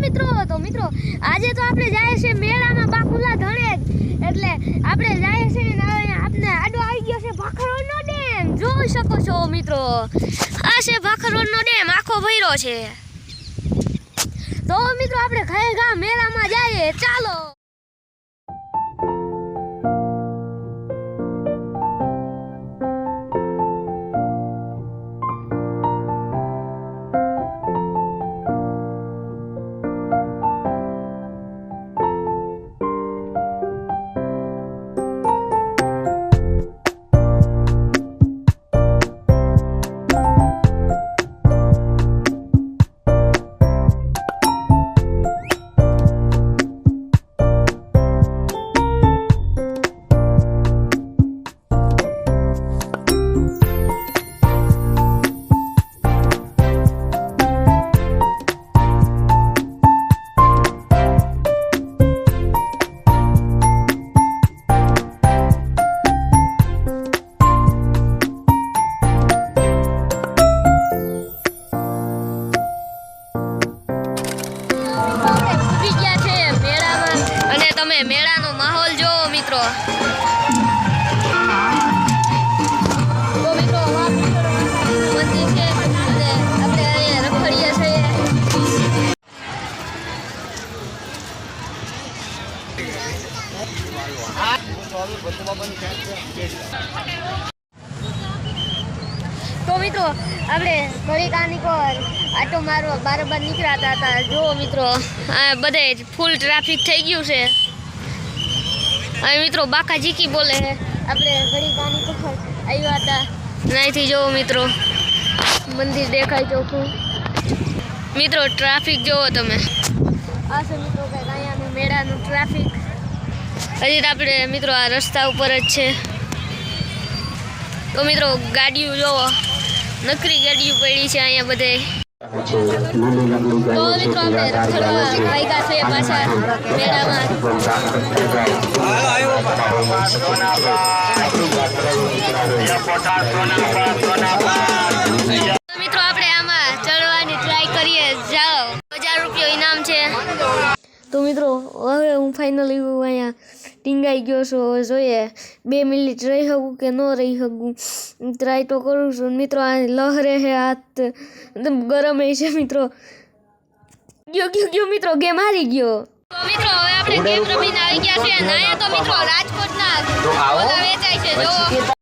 મિત્રો, તો મિત્રો, આજે તો આપણે જાય છે મેળામાં બાકુલા ધણે એટલે આપણે જાય છે ને હવે આડો આવી ગયો છે ભાખરોડનો ડેમ. જોઈ શકો છો મિત્રો, આ છે ભાખરોડનો ડેમ, આખો ભર્યો છે. તો મિત્રો, આપણે ઘરે ગા મેળામાં જઈએ. ચાલો. મિત્રો તો મિત્રો આપણે ઘડી કાની પર આટો મારવા બારોબાર નીકળ્યા હતા જો મિત્રો આ બધે જ ફૂલ ટ્રાફિક થઈ ગયું છે અને મિત્રો બાકા જીકી બોલે આપણે ઘડી કાની પખડ આવ્યા હતા. અહીંથી જોવો મિત્રો. મંદિર દેખાય ચોખ્ખું. મિત્રો, ટ્રાફિક જોવો તમે. આ છે મિત્રો કંઈક અહીંયાનું મેળાનું ટ્રાફિક. હજી તો આપણે મિત્રો આ રસ્તા ઉપર જ છે. તો મિત્રો, ગાડીઓ જોવો. નકરી ગાડીઓ પડી છે અહીંયા બધે. મિત્રો, આપણે આમાં ચડવાની ટ્રાય કરીએ. જાઓ. હજાર રૂપિયો ઇનામ છે. તો મિત્રો, હવે હું ફાઇનલી અહીંયા. ટીંગાઈ ગયો છું. હવે જોઈએ બે મિનિટ રહી શકું કે ન રહી શકું. ટ્રાય તો કરું છું. મિત્રો આ લહરે છે હાથ. એકદમ ગરમ છે મિત્રો. ગયો ગયો ગયો મિત્રો. ગેમ હારી ગયો. મિત્રો હવે આપણે ગેમ રમીને આવી ગયા છે અને તો મિત્રો રાજકોટના વેચાય છે. જો.